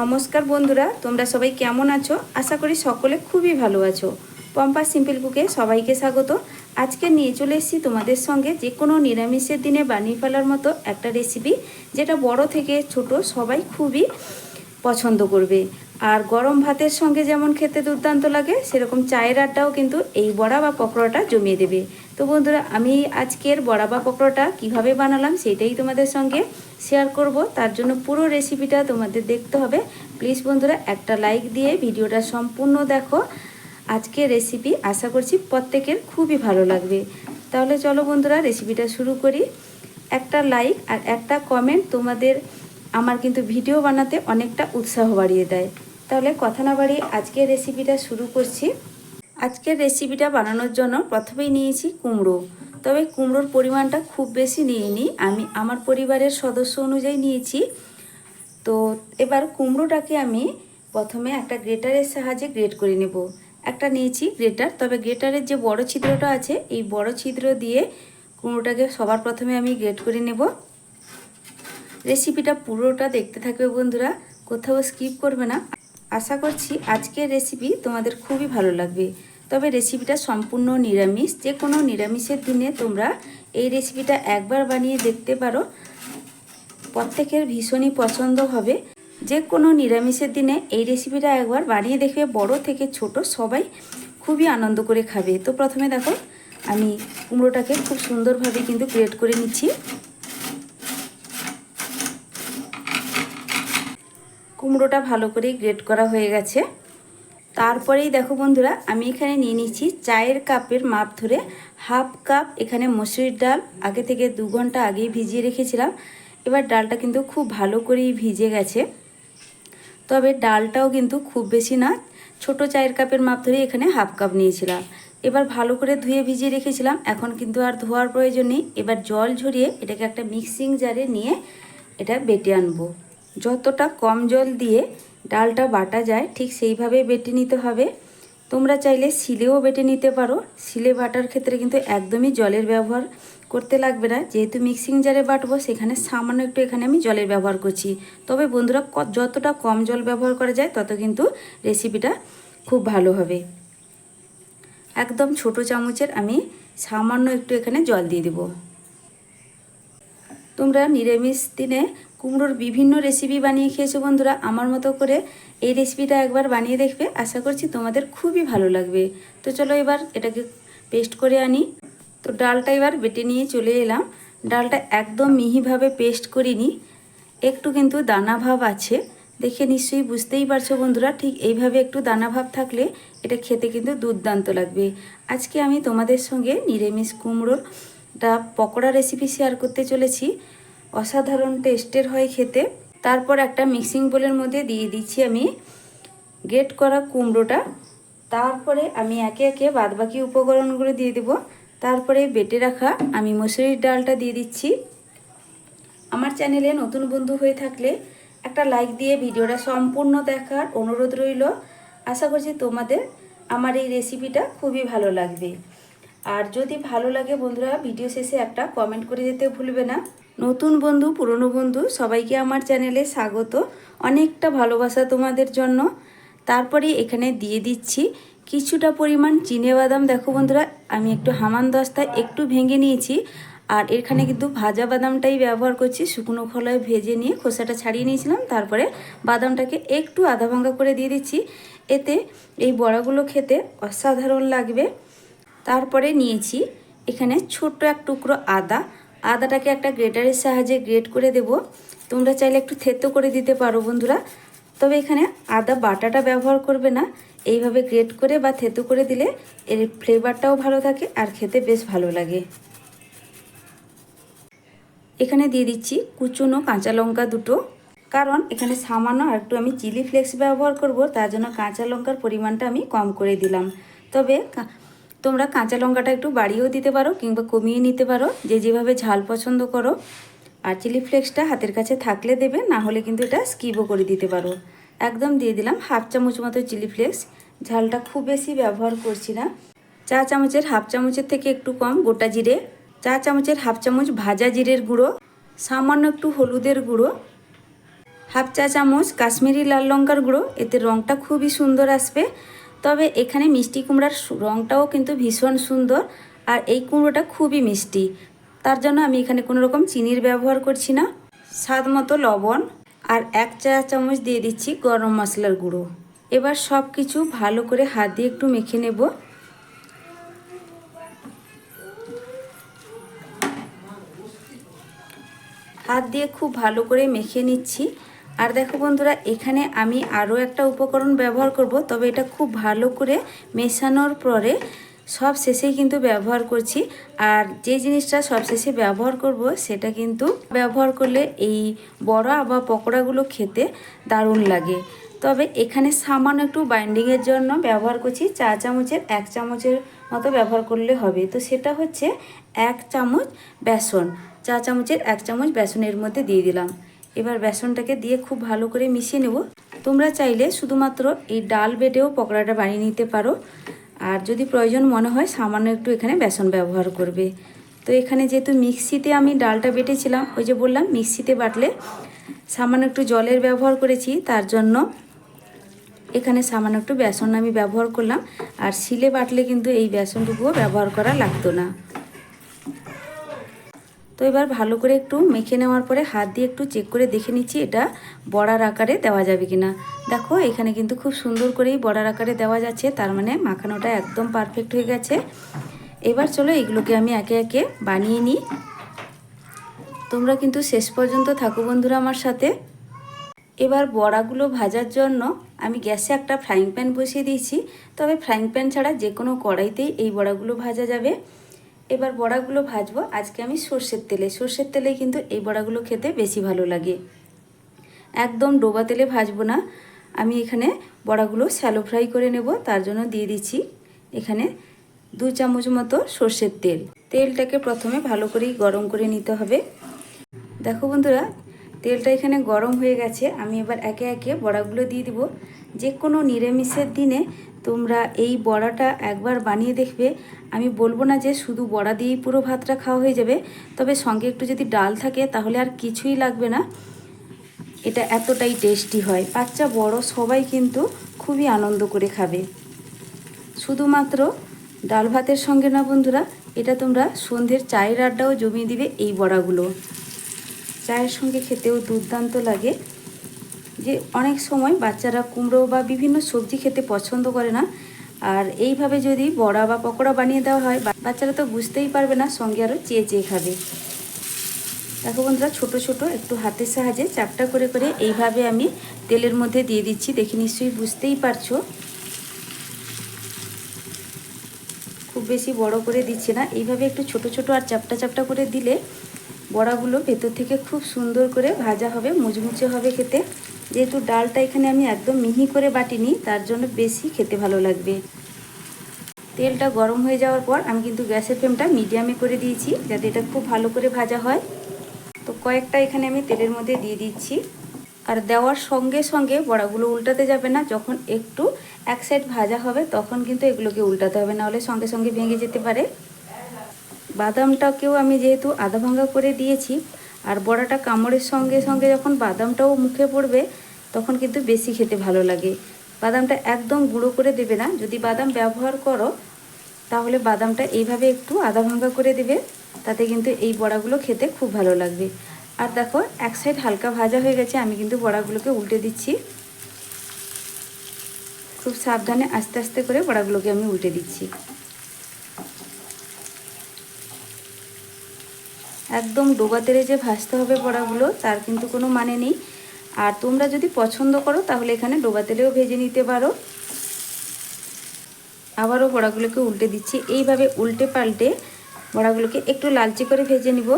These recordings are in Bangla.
নমস্কার বন্ধুরা, তোমরা সবাই কেমন আছো? আশা করি সকলে খুবই ভালো আছো। পম্পা সিম্পল কুকে সবাইকে স্বাগত। আজকে নিয়ে চলে এসেছি তোমাদের সঙ্গে যে কোনো নিরামিষের দিনে বানিয়ে ফেলার মতো একটা রেসিপি যেটা বড় থেকে ছোট সবাই খুবই পছন্দ করবে। আর গরম ভাতের সঙ্গে যেমন খেতে দুর্দান্ত লাগে, সেরকম চায়ের আড্ডাও কিন্তু এই বড়া বা পকোড়াটা জমিয়ে দেবে। তো বন্ধুরা, আমি আজকের বড়া বা পকোড়াটা কীভাবে বানালাম সেটাই তোমাদের সঙ্গে শেয়ার করব। তার জন্য পুরো রেসিপিটা তোমাদের দেখতে হবে। প্লিজ বন্ধুরা, একটা লাইক দিয়ে ভিডিওটা সম্পূর্ণ দেখো। আজকে রেসিপি আশা করছি প্রত্যেকের খুবই ভালো লাগবে। তাহলে চলো বন্ধুরা রেসিপিটা শুরু করি। একটা লাইক আর একটা কমেন্ট তোমাদের আমার কিন্তু ভিডিও বানাতে অনেকটা উৎসাহ বাড়িয়ে দেয়। তাহলে কথা না বাড়ি আজকের রেসিপিটা শুরু করছি। আজকের রেসিপিটা বানানোর জন্য প্রথমেই নিয়েছি কুমড়ো। তবে কুমড়োর পরিমাণটা খুব বেশি নিইনি। আমি আমার পরিবারের সদস্য অনুযায়ী নিয়েছি। তো এবার কুমড়োটাকে আমি প্রথমে একটা গ্রেটারের সাহায্যে গ্রেট করে নেব। একটা নিয়েছি গ্রেটার। তবে গ্রেটারের যে বড় ছিদ্রটা আছে, এই বড় ছিদ্র দিয়ে কুমড়োটাকে সবার প্রথমে আমি গ্রেট করে নেব। রেসিপিটা পুরোটা দেখতে থাকবে বন্ধুরা। কোথাও স্কিপ করবে না। আশা করছি আজকের রেসিপি তোমাদের খুবই ভালো লাগবে। তবে রেসিপিটা সম্পূর্ণ নিরামিষ, যে কোনো নিরামিষের দিনে তোমরা এই রেসিপিটা একবার বানিয়ে দেখতে পারো। প্রত্যেকের ভীষণই পছন্দ হবে। যে কোনো নিরামিষের দিনে এই রেসিপিটা একবার বানিয়ে দেখবে, বড় থেকে ছোট সবাই খুবই আনন্দ করে খাবে। তো প্রথমে দেখো, আমি কুমড়োটাকে খুব সুন্দরভাবে কিন্তু গ্রেট করে নিচ্ছি। কুমড়োটা ভালো করে গ্রেট করা হয়ে গেছে। তারপরেই দেখো বন্ধুরা, আমি এখানে নিয়ে নিচ্ছি চায়ের কাপের মাপ ধরে হাফ কাপ এখানে মসুরির ডাল, আগে থেকে দু ঘণ্টা আগেই ভিজিয়ে রেখেছিলাম। এবার ডালটা কিন্তু খুব ভালো করেই ভিজে গেছে। তবে ডালটাও কিন্তু খুব বেশি না, ছোট চায়ের কাপের মাপ ধরে এখানে হাফ কাপ নিয়েছিলাম। এবার ভালো করে ধুয়ে ভিজিয়ে রেখেছিলাম, এখন কিন্তু আর ধোয়ার প্রয়োজন নেই। এবার জল ঝরিয়ে এটাকে একটা মিক্সিং জারে নিয়ে এটা বেটে আনব। যতটা কম জল দিয়ে ডালটা বাটা যায়, ঠিক সেইভাবে বেটে নিতে হবে। তোমরা চাইলে শিলেও বেটে নিতে পারো। শিলে বাটার ক্ষেত্রে কিন্তু একদমই জলের ব্যবহার করতে লাগবে না। যেহেতু মিক্সিং জারে বাটবো, সেখানে সামান্য একটু এখানে আমি জলের ব্যবহার করছি। তবে বন্ধুরা যতটা কম জল ব্যবহার করা যায়, তত কিন্তু রেসিপিটা খুব ভালো হবে। একদম ছোট চামচের আমি সামান্য একটু এখানে জল দিয়ে দেব। তোমরা নিরামিষ দিনে কুমড়োর বিভিন্ন রেসিপি বানিয়ে খেয়েছো বন্ধুরা, আমার মতো করে এই রেসিপিটা একবার বানিয়ে দেখবে। আশা করছি তোমাদের খুবই ভালো লাগবে। তো চলো এবার এটাকে পেস্ট করে আনি। তো ডালটা এবার বেটে নিয়ে চলে এলাম। ডালটা একদম মিহিভাবে পেস্ট করিনি। একটু কিন্তু দানা ভাব আছে। দেখে নিশ্চয়ই বুঝতেই পারছ বন্ধুরা, ঠিক এইভাবে একটু দানা ভাব থাকলে এটা খেতে কিন্তু দুর্দান্ত লাগবে। আজকে আমি তোমাদের সঙ্গে নিরামিষ কুমড়োরটা পকোড়া রেসিপি শেয়ার করতে চলেছি। অসাধারণ টেস্টের হয় খেতে। তারপর একটা মিক্সিং বোলের মধ্যে দিয়ে দিচ্ছি আমি গ্রেট করা কুমড়োটা। তারপরে আমি একে একে বাদবাকি উপকরণগুলো দিয়ে দেব। তারপরে বেটে রাখা আমি মসুরির ডালটা দিয়ে দিচ্ছি। আমার চ্যানেলে নতুন বন্ধু হয়ে থাকলে একটা লাইক দিয়ে ভিডিওটা সম্পূর্ণ দেখার অনুরোধ রইল। আশা করছি তোমাদের আমার এই রেসিপিটা খুবই ভালো লাগবে। আর যদি ভালো লাগে বন্ধুরা, ভিডিও শেষে একটা কমেন্ট করে যেতে ভুলবে না। নতুন বন্ধু, পুরনো বন্ধু, সবাইকে আমার চ্যানেলে স্বাগত। অনেকটা ভালোবাসা তোমাদের জন্য। তারপরে এখানে দিয়ে দিচ্ছি কিছুটা পরিমাণ চিনে বাদাম। দেখো বন্ধুরা, আমি একটু হামান দস্তায় একটু ভেঙে নিয়েছি। আর এখানে কিন্তু ভাজা বাদামটাই ব্যবহার করছি। শুকনো খোলায় ভেজে নিয়ে খোসাটা ছাড়িয়ে নিয়েছিলাম। তারপরে বাদামটাকে একটু আধা ভাঙ্গা করে দিয়ে দিচ্ছি। এতে এই বড়াগুলো খেতে অসাধারণ লাগবে। তারপরে নিয়েছি এখানে ছোট্ট এক টুকরো আদা। আদাটাকে একটা গ্রেটারের সাহায্যে গ্রেট করে দেব। তোমরা চাইলে একটু থেতো করে দিতে পারো বন্ধুরা। তবে এখানে আদা বাটাটা ব্যবহার করবে না। এইভাবে গ্রেট করে বা থেতো করে দিলে এর ফ্লেভারটাও ভালো থাকে আর খেতে বেশ ভালো লাগে। এখানে দিয়ে দিচ্ছি কুচুনো কাঁচা লঙ্কা দুটো। কারণ এখানে সামান্য আর একটু আমি চিলি ফ্লেক্স ব্যবহার করব, তার জন্য কাঁচা লঙ্কার পরিমাণটা আমি কম করে দিলাম। তবে তোমরা কাঁচা লঙ্কাটা একটু বাড়িয়েও দিতে পারো কিংবা কমিয়ে নিতে পারো। যে যেভাবে ঝাল পছন্দ করো। আর চিলি ফ্লেক্সটা হাতের কাছে থাকলে দেবে, না হলে কিন্তু এটা স্কিপও করে দিতে পারো। একদম দিয়ে দিলাম হাফ চামচ মতো চিলি ফ্লেক্স। ঝালটা খুব বেশি ব্যবহার করছি না। চা চামচের হাফ চামচের থেকে একটু কম গোটা জিরে। চা চামচের হাফ চামচ ভাজা জিরের গুঁড়ো। সামান্য একটু হলুদের গুঁড়ো। হাফ চা চামচ কাশ্মীরি লাল লঙ্কার গুঁড়ো। এতে রঙটা খুবই সুন্দর আসবে। তবে এখানে মিষ্টি কুমড়ার রঙটাও কিন্তু ভীষণ সুন্দর আর এই কুমড়োটা খুবই মিষ্টি। তার জন্য আমি এখানে কোনো রকম চিনির ব্যবহার করছি না। স্বাদ মতো লবণ আর এক চা চামচ দিয়ে দিচ্ছি গরম মশলার গুঁড়ো। এবার সব কিছু ভালো করে হাত দিয়ে একটু মেখে নেব। হাত দিয়ে খুব ভালো করে মেখে নিচ্ছি। আর দেখো বন্ধুরা, এখানে আমি আরও একটা উপকরণ ব্যবহার করব, তবে এটা খুব ভালো করে মেশানোর পরে সব শেষেই কিন্তু ব্যবহার করছি। আর যে জিনিসটা সব শেষে ব্যবহার করব, সেটা কিন্তু ব্যবহার করলে এই বড়া বা পকোড়াগুলো খেতে দারুণ লাগে। তবে এখানে সামান্য একটু বাইন্ডিংয়ের জন্য ব্যবহার করছি, চা চামচের এক চামচের মতো ব্যবহার করলে হবে। তো সেটা হচ্ছে এক চামচ বেসন, চা চামচের এক চামচ বেসনের মধ্যে দিয়ে দিলাম। এবার বেসনটাকে দিয়ে খুব ভালো করে মিশিয়ে নেব। তোমরা চাইলে শুধুমাত্র এই ডাল বেটেও পকোড়াটা বানিয়ে নিতে পারো। আর যদি প্রয়োজন মনে হয়, সামান্য একটু এখানে বেসন ব্যবহার করবে। তো এখানে যেহেতু মিক্সিতে আমি ডালটা বেটেছিলাম, ওই যে বললাম, মিক্সিতে বাটলে সামান্য একটু জলের ব্যবহার করেছি, তার জন্য এখানে সামান্য একটু বেসন আমি ব্যবহার করলাম। আর শিলে বাটলে কিন্তু এই বেসনটুকুও ব্যবহার করা লাগতো না। তো এবার ভালো করে একটু মেখে নেওয়ার পরে হাত দিয়ে একটু চেক করে দেখে নিচ্ছি এটা বড়ার আকারে দেওয়া যাবে কিনা। দেখো, এখানে কিন্তু খুব সুন্দর করেই বড়ার আকারে দেওয়া যাচ্ছে, তার মানে মাখানোটা একদম পারফেক্ট হয়ে গেছে। এবার চলো এগুলোকে আমি একে একে বানিয়ে নিই। তোমরা কিন্তু শেষ পর্যন্ত থাকো বন্ধুরা আমার সাথে। এবার বড়াগুলো ভাজার জন্য আমি গ্যাসে একটা ফ্রাইং প্যান বসিয়ে দিয়েছি। তবে ফ্রাইং প্যান ছাড়া যে কোনো কড়াইতেই এই বড়াগুলো ভাজা যাবে। এবার বড়াগুলো ভাজবো। আজকে আমি সর্ষের তেলে। সর্ষের তেলে কিন্তু এই বড়াগুলো খেতে বেশি ভালো লাগে। একদম ডোবা তেলে ভাজবো না। আমি এখানে বড়াগুলো শ্যালো ফ্রাই করে নেব। তার জন্য দিয়ে দিচ্ছি এখানে দু চামচ মতো সর্ষের তেল। তেলটাকে প্রথমে ভালো করেই গরম করে নিতে হবে। দেখো বন্ধুরা, তেলটা এখানে গরম হয়ে গেছে। আমি এবার একে একে বড়াগুলো দিয়ে দিব। যে কোনো নিরামিষের দিনে তোমরা এই বড়াটা একবার বানিয়ে দেখবে। আমি বলব না যে শুধু বড়া দিয়েই পুরো ভাতটা খাওয়া হয়ে যাবে, তবে সঙ্গে একটু যদি ডাল থাকে তাহলে আর কিছুই লাগবে না। এটা এতটাই টেস্টি হয়। বাচ্চা বড় সবাই কিন্তু খুবই আনন্দ করে খাবে। শুধুমাত্র ডাল ভাতের সঙ্গে না বন্ধুরা, এটা তোমরা সন্ধ্যের চায়ের আড্ডাও জমিয়ে দিবে এই বড়াগুলো। চায়ের সঙ্গে খেতেও দুর্দান্ত লাগে। যে অনেক সময় বাচ্চারা কুমড়ো বা বিভিন্ন সবজি খেতে পছন্দ করে না। আর এইভাবে যদি বড়া বা পকোড়া বানিয়ে দেওয়া হয় বাচ্চারা তো বুঝতেই পারবে না সঙ্গে আরও চেয়ে চেয়ে খাবে। দেখো বন্ধুরা, ছোট ছোট একটু হাতের সাহায্যে চাপটা করে করে এইভাবে আমি তেলের মধ্যে দিয়ে দিচ্ছি। দেখে নিশ্চয়ই বুঝতেই পারছ। খুব বেশি বড় করে দিচ্ছি না। এইভাবে একটু ছোট ছোট আর চাপটা চাপটা করে দিলে বড়াগুলো ভেতর থেকে খুব সুন্দর করে ভাজা হবে, মুচমুচে হবে খেতে। যেহেতু ডালটা এখানে আমি একদম মিহি করে বাটিনি, তার জন্য বেশি খেতে ভালো লাগবে। তেলটা গরম হয়ে যাওয়ার পর আমি কিন্তু গ্যাসের ফ্লেমটা মিডিয়ামে করে দিয়েছি, যাতে এটা খুব ভালো করে ভাজা হয়। তো কয়েকটা এখানে আমি তেলের মধ্যে দিয়ে দিচ্ছি। আর দেওয়ার সঙ্গে সঙ্গে বড়াগুলো উল্টাতে যাবে না, যখন একটু এক সাইড ভাজা হবে তখন কিন্তু এগুলোকে উল্টাতে হবে না হলে সঙ্গে সঙ্গে ভেঙে যেতে পারে। বাদামটাকেও আমি যেহেতু আধা ভাঙ্গা করে দিয়েছি, আর বড়াটা কামড়ের সঙ্গে সঙ্গে যখন বাদামটাও মুখে পড়বে তখন কিন্তু বেশি খেতে ভালো লাগে। বাদামটা একদম গুঁড়ো করে দেবে না। যদি বাদাম ব্যবহার করো, তাহলে বাদামটা এইভাবে একটু আধা ভাঙ্গা করে দেবে। তাতে কিন্তু এই বড়াগুলো খেতে খুব ভালো লাগবে। আর দেখো, এক সাইড হালকা ভাজা হয়ে গেছে। আমি কিন্তু বড়াগুলোকে উল্টে দিচ্ছি। খুব সাবধানে আস্তে আস্তে করে বড়াগুলোকে আমি উল্টে দিচ্ছি। একদম ডোবা তেলে যে ভাজতে হবে বড়াগুলো, তার কিন্তু কোনো মানে নেই। আর তোমরা যদি পছন্দ করো, তাহলে এখানে ডোবা তেলেও ভেজে নিতে পারো। আবারও বড়াগুলোকে উল্টে দিচ্ছি। এইভাবে উল্টে পাল্টে বড়াগুলোকে একটু লালচে করে ভেজে নিব।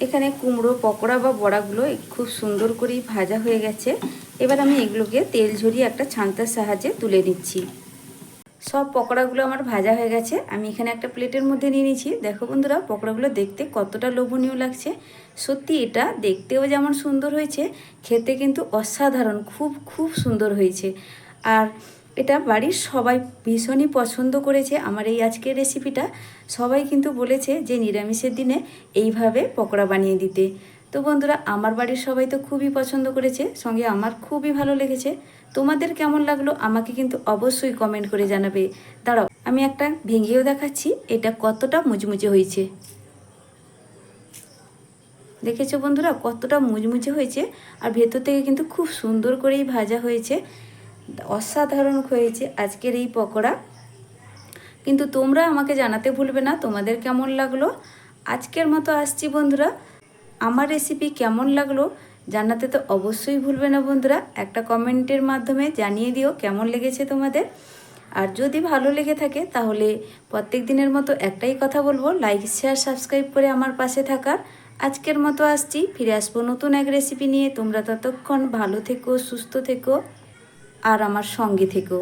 এখানে কুমড়ো, পকোড়া বা বড়াগুলো খুব সুন্দর করেই ভাজা হয়ে গেছে। এবার আমি এগুলোকে তেল ঝরিয়ে একটা ছান্তার সাহায্যে তুলে নিচ্ছি। সব পকোড়াগুলো আমার ভাজা হয়ে গেছে। আমি এখানে একটা প্লেটের মধ্যে নিয়ে নিয়েছি। দেখো বন্ধুরা, পকোড়াগুলো দেখতে কতটা লোভনীয় লাগছে। সত্যি এটা দেখতেও যেমন সুন্দর হয়েছে, খেতে কিন্তু অসাধারণ, খুব খুব সুন্দর হয়েছে। আর এটা বাড়ির সবাই ভীষণই পছন্দ করেছে আমার এই আজকের রেসিপিটা। সবাই কিন্তু বলেছে যে নিরামিষের দিনে এইভাবে পকোড়া বানিয়ে দিতে। তো বন্ধুরা, আমার বাড়ির সবাই তো খুবই পছন্দ করেছে, সঙ্গে আমার খুবই ভালো লেগেছে। তোমাদের কেমন লাগল আমাকে কিন্তু অবশ্যই কমেন্ট করে জানাবে। দাঁড়াও, আমি একটা ভেঙেও দেখাচ্ছি, এটা কতটা মুচমুচে হয়েছে? দেখেছ বন্ধুরা, কতটা মুচমুচে হয়েছে, আর ভেতর থেকে কিন্তু খুব সুন্দর করেই ভাজা হয়েছে, অসাধারণ হয়েছে আজকের এই পকোড়া। কিন্তু তোমরা আমাকে জানাতে ভুলবে না, তোমাদের কেমন লাগল? আজকের মতো আসছি বন্ধুরা, আমার রেসিপি কেমন লাগল? জানাতে তো অবশ্যই ভুলবে না বন্ধুরা। একটা কমেন্টের মাধ্যমে জানিয়ে দিও কেমন লেগেছে তোমাদের। আর যদি ভালো লেগে থাকে, তাহলে প্রত্যেক দিনের মতো একটাই কথা বলব লাইক শেয়ার সাবস্ক্রাইব করে আমার পাশে থাকার। আজকের মতো আসছি, ফিরে আসব নতুন এক রেসিপি নিয়ে। তোমরা ততক্ষণ ভালো থেকো, সুস্থ থেকো, আর আমার সঙ্গে থেকো।